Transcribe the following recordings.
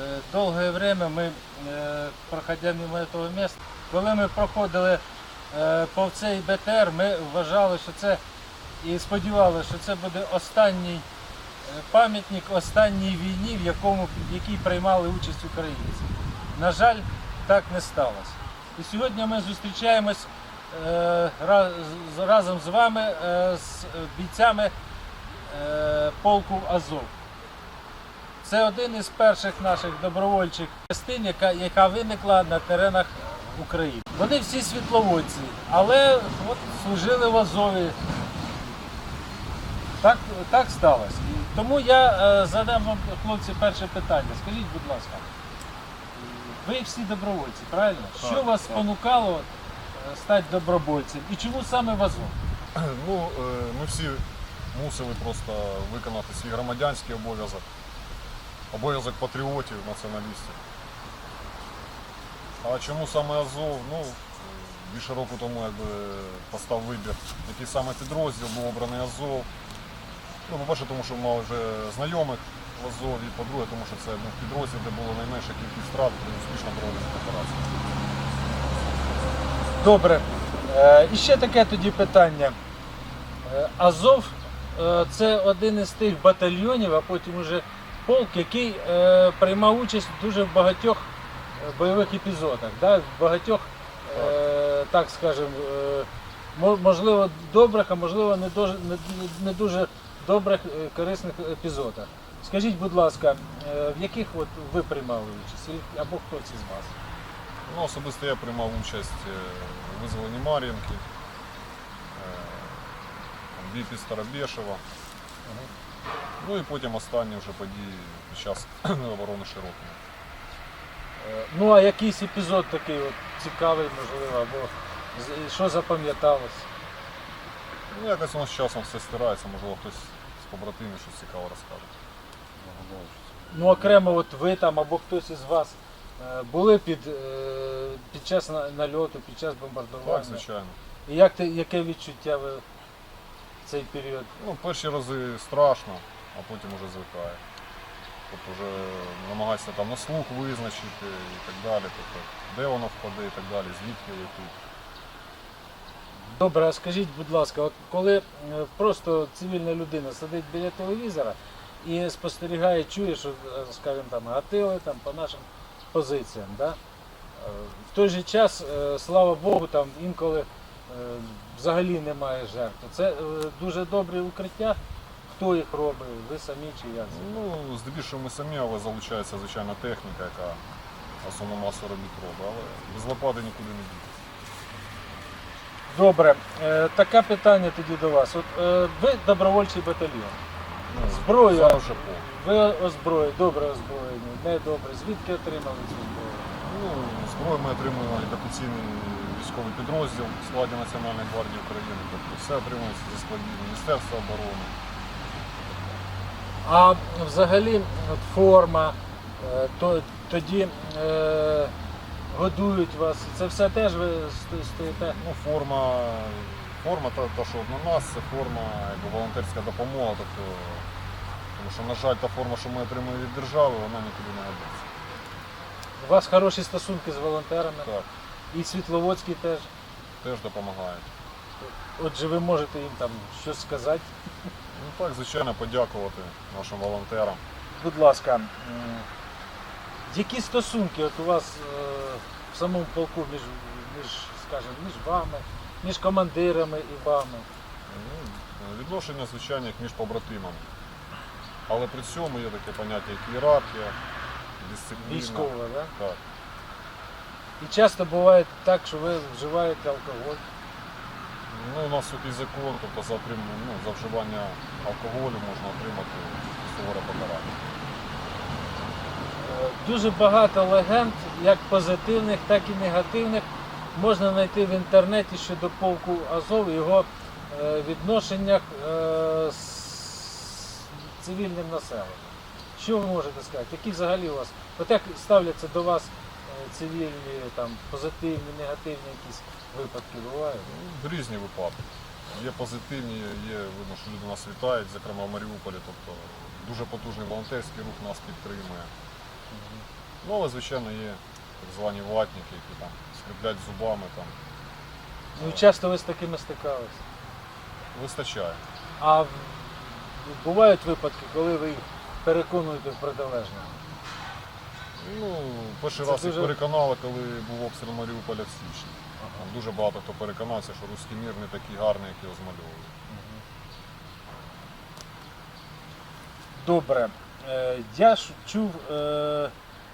Э, Долгое время мы, э, проходя мимо этого места, коли ми проходили е, повз цей БТР, ми вважали, що це і сподівалися, що це буде останній е, пам'ятник останній війні, в якому в якій приймали участь українці. На жаль, так не сталося. І сьогодні ми зустрічаємось е, ра- з- разом з вами е, з бійцями е, полку Азов. Це один із перших наших добровольчих частин, яка, яка виникла на теренах України. Вони всі світловодці, але от служили в Азові. Так, так сталося. Тому я е, задам вам, хлопці, перше питання. Скажіть, будь ласка, ви всі добровольці, правильно? Так, Що вас так. спонукало е, стати добровольцем? І чому саме в Азов? Ну, е, ми всі мусили просто виконати свій громадянський обов'язок, обов'язок патріотів, націоналістів. А чому саме Азов? Ну, більше року тому якби постав вибір, який саме підрозділ був обраний Азов. Ну, по-перше, тому що мав вже знайомих в Азові, по-друге, тому що це був підрозділ, де було найменша кількість втрат при успішно проведених операціях. Добре. Е, І ще таке тоді питання. Е, Азов е, це один із тих батальйонів, а потім уже полк, який е, приймав участь дуже в багатьох е, бойових епізодах, да? в багатьох, е, так скажемо, е, можливо, добрих, а можливо, не дуже, не, не дуже добрих, е, корисних епізодах. Скажіть, будь ласка, е, в яких от ви приймали участь? Або хтось із вас? Ну, особисто я приймав участь е, у визволенні Мар'їнки, бій під Старобєшева. Ну і потім останні вже події під час оборони Широкого. Е, Ну, а якийсь епізод такий от цікавий, можливо, або з- що запам'яталось? Ну, якось воно з часом все стирається, можливо, хтось з побратимів щось цікаве розкаже. Ну, окремо, от ви там або хтось із вас е, були під, е, під час на- нальоту, під час бомбардування. Так, звичайно. І як ти, яке відчуття ви цей період? Ну, перші рази страшно, а потім вже звикає. Тобто вже намагаєшся там на слух визначити і так далі. Тобто, де воно впаде і так далі, звідки летить. Добре, а скажіть, будь ласка, коли е, просто цивільна людина сидить біля телевізора і спостерігає, чує, що, е, скажімо, там гатили там, по нашим позиціям, да? е, в той же час, слава Богу, там інколи взагалі немає жертв. Це е, дуже добре укриття. Хто їх робить? Ви самі чи як? Ну, здебільшого ми самі, але залучається звичайна техніка, яка основну масу робіт робить, але без лопати нікуди не діти. Добре, е, таке питання тоді до вас. От е, ви добровольчий батальйон. Ну, Зброю. Зараз вже по. Ви озброєні, добре озброєні, не добре. Звідки отримали цю зброю? Ну, зброю ми отримуємо як військовий підрозділ в складі Національної гвардії України. Тобто все отримується зі складів Міністерства оборони. А взагалі от форма, е, то, тоді е, годують вас. Це все теж ви сто- стоїте. Ну, форма, форма та, та, що на нас, це форма якби, волонтерська допомога. Тобто, тому що, на жаль, та форма, що ми отримуємо від держави, вона нікуди не годиться. У вас хороші стосунки з волонтерами Так, і Світловодський теж. теж допомагають. Отже, ви можете їм там щось сказати. Ну так, звичайно, подякувати нашим волонтерам. Будь ласка, які стосунки от у вас е, в самому полку між, між, скажімо, між вами, між командирами і вами? Ну, Відношення, звичайно, як між побратимами. Але при цьому є таке поняття, як ієрархія, дисципліна. Військова, да? Так. І часто буває так, що ви вживаєте алкоголь. Ну, у нас такий закон, тобто за, ну, за вживання алкоголю можна отримати суворе покарання. Е, Дуже багато легенд, як позитивних, так і негативних, можна знайти в інтернеті щодо полку Азов і його е, відношеннях е, з цивільним населенням. Що ви можете сказати? Які взагалі у вас? От як ставляться до вас е, цивільні, там, позитивні, негативні якісь випадки бувають? Ну, Різні випадки. Є позитивні, є видно, що люди нас вітають, зокрема в Маріуполі. Тобто дуже потужний волонтерський рух нас підтримує. Ну, але, звичайно, є так звані ватники, які там скріплять зубами, там Ну, часто ви з такими стикалися. вистачає. А бувають випадки, коли ви їх переконуєте в протилежному. Ну, перший Це раз дуже- їх переконали, коли був обстріл Маріуполя в січні. Там дуже багато хто переконався, що руський мір не такий гарний, як його змальовують. Добре. Е, Я ж чув, е,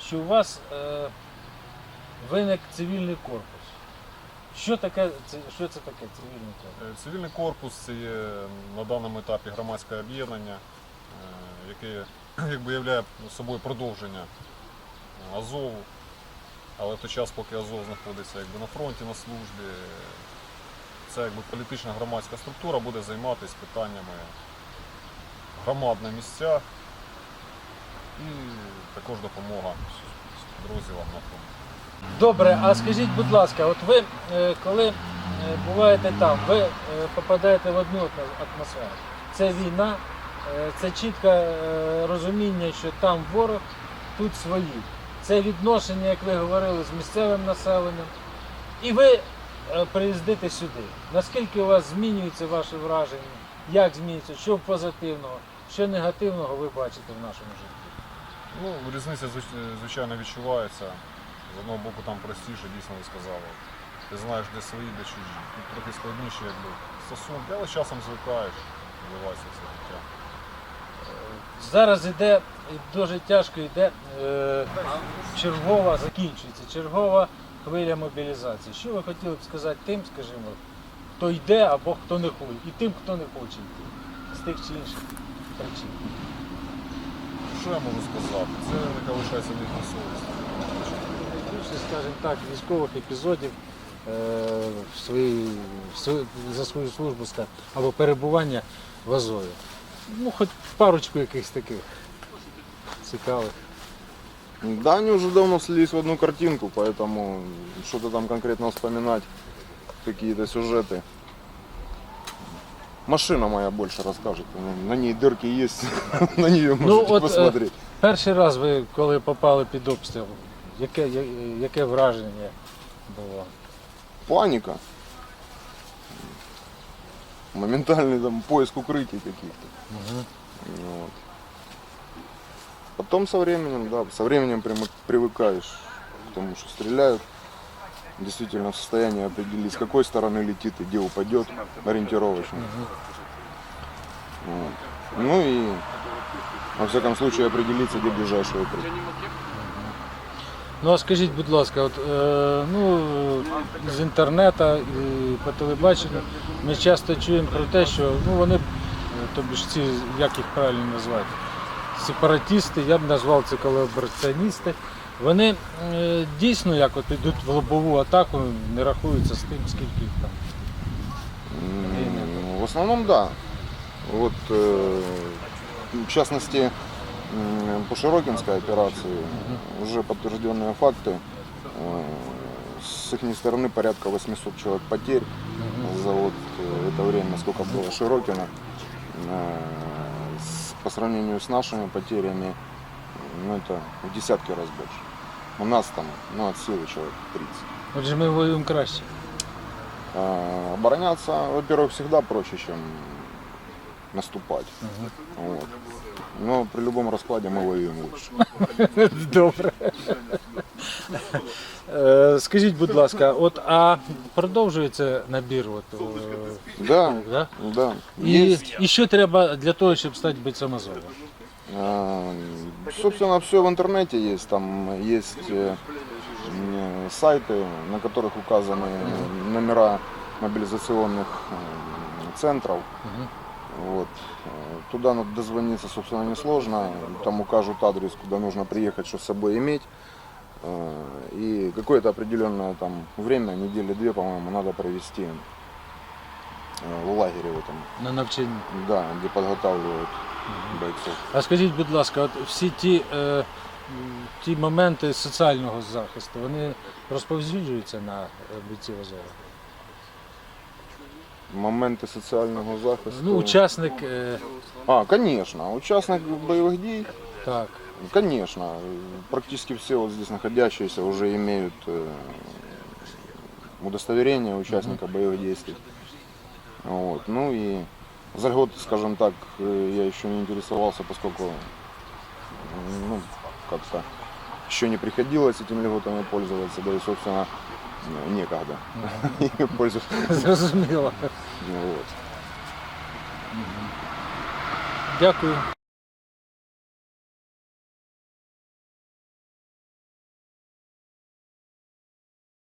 що у вас е, виник цивільний корпус. Що таке, це- що це таке цивільний корпус? Е, Цивільний корпус це є на даному етапі громадське об'єднання, яке якби являє собою продовження е, Азову. Але в той час, поки Азов знаходиться якби, на фронті, на службі, це якби політична громадська структура буде займатися питаннями громад на місцях і також допомога підрозділам на фронті. Добре, а скажіть, будь ласка, от ви е, коли е, буваєте там, ви е, попадаєте в одну атмосферу. Це війна, е, це чітке е, розуміння, що там ворог, тут свої. Це відношення, як ви говорили, з місцевим населенням. І ви е, приїздите сюди. Наскільки у вас змінюється ваше враження? Як змінюється? Що позитивного, що негативного ви бачите в нашому житті? Ну, різниця звичайно відчувається. З одного боку там простіше, дійсно ви сказали. Ти знаєш, де свої, де чужі. Тут трохи складніше, якби стосунки, але з часом звикаєш, вливається в це життя. Зараз іде дуже тяжко йде е, чергова, закінчується чергова хвиля мобілізації. Що ви хотіли б сказати тим, скажімо, хто йде або хто не хоче, і тим, хто не хоче йти з тих чи інших причин. Що я можу сказати? Це нехай лишається в їхній совісті. Більше, скажімо так, військових епізодів е, в своїй, в свої- за свою службу скажімо, або перебування в Азові Ну, хоч парочку якихось таких цікавих. Да, они уже давно слились в одну картинку, поэтому что-то там конкретно вспоминать, какие-то сюжеты. Машина моя больше расскажет. На ней дырки есть, на нее Ну, можете от, е, посмотреть. Перший раз ви коли попали під обстріл, яке, я- яке враження було? Паника. Моментальный там поиск укрытий каких-то. Вот. Потом со временем, да, со временем привыкаешь к тому, что стреляют. Действительно в состоянии определить, с какой стороны летит и где упадет ориентировочно. Вот. Ну и во всяком случае определиться, где ближайшее укрытие. Ну а скажіть, будь ласка, от, е, ну, з інтернету і по телебаченню ми часто чуємо про те, що ну, вони, е, тобі ж ці, як їх правильно назвати, сепаратісти, я б назвав це колабораціоністи, вони е, дійсно як от йдуть в лобову атаку, не рахуються з тим, скільки їх там. В основном да. Вот э, в частности м, по Широкинской операции уже подтвержденные факты. Э, С их стороны порядка 800 человек потерь за вот э, это время, сколько было Широкина. Э, По сравнению с нашими потерями, ну это в десятки раз больше. У нас там, ну от силы человек 30. Отже, ми воюємо краще. Обороняться, во-первых, всегда проще, чем наступать. Вот. Но при любом раскладе мы воюем лучше. Добре. Е, Скажіть, будь ласка, от а продовжується набір? От, е, Да, да? да. І, Есть, і що треба для того, щоб стати бойцем Азова? а, собственно, все в интернете есть. Там есть э, м, сайты, на которых указаны номера мобилизационных э, центров. Мгм. Вот. Э, Туда надо дозвониться, собственно, несложно. Там укажут адрес, куда нужно приехать, что с собой иметь. Э, И какое-то определенное там время, недели две, по-моему, надо провести э, в лагере в этом, На навчанні. да, где подготавливают бойцов. А скажіть, будь ласка, от всі ті, е, м, ті моменти соціального захисту, вони розповсюджуються на е, бійців Азова? Моменти соціального захисту. Ну, учасник, е, А, конечно, учасник бойових дій. так. Конечно, практически все вот здесь находящиеся уже имеют э, удостоверение участника боевых действий. Вот. Ну и за год, скажем так, э, я еще не интересовался, поскольку ну, как-то еще не приходилось этими льготами пользоваться, да и, собственно, э, некогда ими Пользуюсь. Зрозуміло. Дякую.